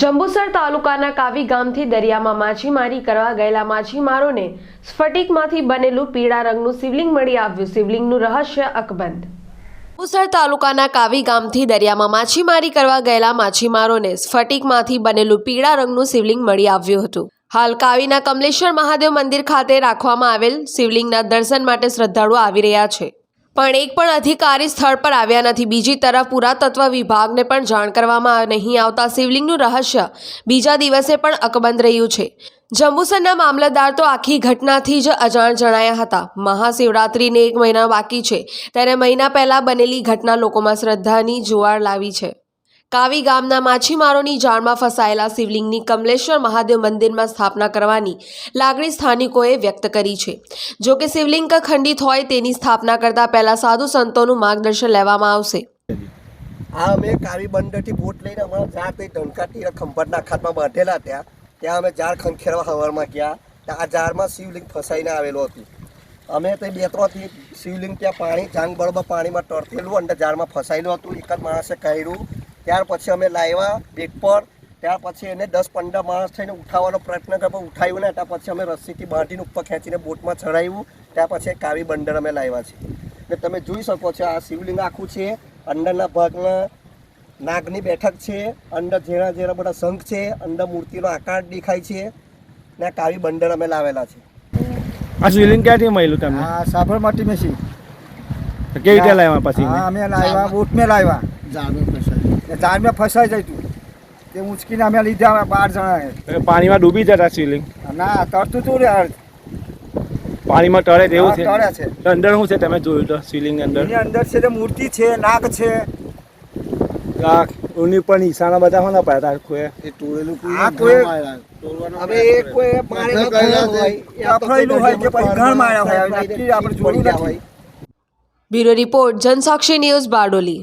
જંબુસર તાલુકાના કાવી ગામથી દરિયામાં માછીમારી કરવા ગયેલા માછીમારોને સ્ફટિકમાંથી બનેલું પીળા રંગનું શિવલિંગ મળી આવ્યું. શિવલિંગનું રહસ્ય અકબંધ. જંબુસર તાલુકાના કાવી ગામથી દરિયામાં માછીમારી કરવા ગયેલા માછીમારોને સ્ફટિકમાંથી બનેલું પીળા રંગનું શિવલિંગ મળી આવ્યું હતું. હાલ કાવીના કમલેશ્વર મહાદેવ મંદિર ખાતે રાખવામાં આવેલ શિવલિંગના દર્શન માટે શ્રદ્ધાળુઓ આવી રહ્યા છે. પણ એક પણ અધિકારી સ્થળ પર આવ્યા નથી. બીજી તરફ પુરાતત્વ વિભાગને પણ જાણ કરવામાં નહીં આવતા શિવલિંગનું રહસ્ય બીજા દિવસે પણ અકબંધ રહ્યું છે. જંબુસરના મામલતદાર તો આખી ઘટનાથી જ અજાણ જણાયા હતા. મહાશિવરાત્રિને એક મહિના બાકી છે. ત્યારે મહિના પહેલા બનેલી ઘટના લોકોમાં શ્રદ્ધાની જુવાર લાવી છે. કાવી ગામના માછીમારોની જાળમાં ફસાયેલા શિવલિંગની કમલેશ્વર મહાદેવ મંદિરમાં સ્થાપના કરવાની લાગણી સ્થાનિકોએ વ્યક્ત કરી છે. જો કે શિવલિંગ ખંડિત હોય તેની સ્થાપના કરતા પહેલા સાધુ સંતોનું માર્ગદર્શન લેવામાં આવશે. આ અમે કાવી બંદરથી બોટ લઈને અમારા ઝાડ તે ડંકાથી ખંભાતના ખાતમાં બાંધેલા ત્યાં ત્યાં અમે ઝાડ ખંખેરવા હવારમાં ગયા. આ ઝાડમાં શિવલિંગ ફસાઈને આવેલું હતું. અમે તે બે ત્રણથી શિવલિંગ ત્યાં પાણી જાંગ બળબા પાણીમાં ટરતેલું અંદર ઝાડમાં ફસાયેલું હતું. એક જ માણસે કાઢ્યું ત્યાર પછી અમે લાવ્યા બેટ પર. ત્યાર પછી એને દસ પંદર માણસ થઈને ઉઠાવવાનો પ્રયત્ન કર્યો. પણ ઉઠાવ્યું ને ત્યાં પછી અમે રસ્સીથી બાંધીને ઉપર ખેંચીને બોટમાં ચડાવ્યું ત્યાર પછી કાવી બંદર અમે લાવ્યા છે ને તમે જોઈ શકો છો આ શિવલિંગ આખું છે. અંદરના ભાગમાં નાગની બેઠક છે. અંદર ઝેરા ઝેરા બધા શંખ છે. અંદર મૂર્તિનો આકાર દેખાય છે. ને આ કાવી બંદર અમે લાવેલા છે. આ શિવલિંગ ક્યાંથી મળ્યું તમને? હા સાબરમતી મેસી. તો કેવી રીતે લાવ્યા પછી? હા અમે લાવ્યા બોટ મેં લાવ્યા. ને ઝાડ મેં ફસાઈ જાય તું. તે ઉંચકીને અમે લીધા બાર જણા એ. પાણીમાં ડૂબી જતા શિવલિંગ? ના તરતું તું રે પાણીમાં તળે તેવું છે? તળે છે. અંદર શું છે તમે જોયું તો શિવલિંગ અંદર? એની અંદર છે તે મૂર્તિ છે નાક છે. આ ઉની પણ નિશાના બધા હોના પાડ્યા કોઈ એ આ કોઈ હવે એ કોઈ પાણી ગયેલા હોય. તો અફળેલું હોય કે પછી ઘણ માર્યા હોય. નક્કી આપણે જોયું પડી નથી. Bureau report Jansakshi news Bardoli.